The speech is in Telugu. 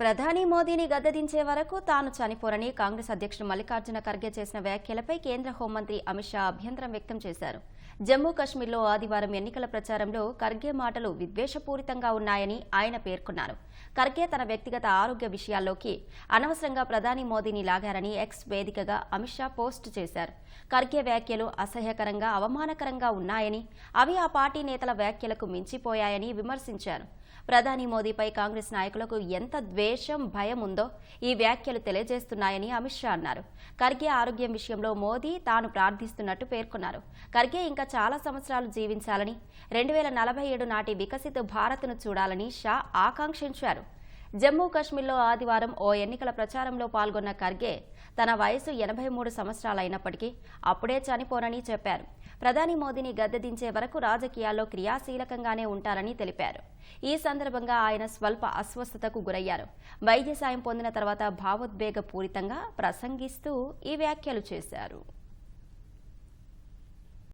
ప్రధాని మోదీని గద్దదించే వరకు తాను చనిపోరని కాంగ్రెస్ అధ్యక్షుడు మల్లికార్జున ఖర్గే చేసిన వ్యాఖ్యలపై కేంద్ర హోంమంత్రి అమిత్ షా అభ్యంతరం వ్యక్తం చేశారు. జమ్మూ కశ్మీర్లో ఆదివారం ఎన్నికల ప్రచారంలో ఖర్గే మాటలు విద్వేషపూరితంగా ఉన్నాయని ఆయన పేర్కొన్నారు. ఖర్గే తన వ్యక్తిగత ఆరోగ్య విషయాల్లోకి అనవసరంగా ప్రధాని మోదీని లాగారని ఎక్స్ వేదికగా అమిత్ షా పోస్టు చేశారు. ఖర్గే వ్యాఖ్యలు అసహ్యకరంగా అవమానకరంగా ఉన్నాయని అవి ఆ పార్టీ నేతల వ్యాఖ్యలకు మించిపోయాయని విమర్శించారు. ప్రధాని మోదీపై కాంగ్రెస్ నాయకులకు ఎంత ద్వేషం భయం ఉందో ఈ వ్యాఖ్యలు తెలియజేస్తున్నాయని అమిత్ షా అన్నారు. ఖర్గే ఆరోగ్యం విషయంలో మోదీ తాను ప్రార్థిస్తున్నట్టు పేర్కొన్నారు. ఖర్గే ఇంకా చాలా సంవత్సరాలు జీవించాలని రెండు వేల నలభై ఏడు నాటి వికసిత భారత్ను చూడాలని షా ఆకాంక్షించారు. జమ్మూ కశ్మీర్లో ఆదివారం ఓ ఎన్నికల ప్రచారంలో పాల్గొన్న ఖర్గే తన వయసు ఎనభై మూడు సంవత్సరాలైనప్పటికీ అప్పుడే చనిపోనని చెప్పారు. ప్రధాని మోదీని గద్దెదించే వరకు రాజకీయాల్లో క్రియాశీలకంగానే ఉంటారని తెలిపారు. ఈ సందర్భంగా ఆయన స్వల్ప అస్వస్థతకు గురయ్యారు. వైద్య సాయం పొందిన తర్వాత భావోద్వేగపూరితంగా ప్రసంగిస్తూ ఈ వ్యాఖ్యలు చేశారు.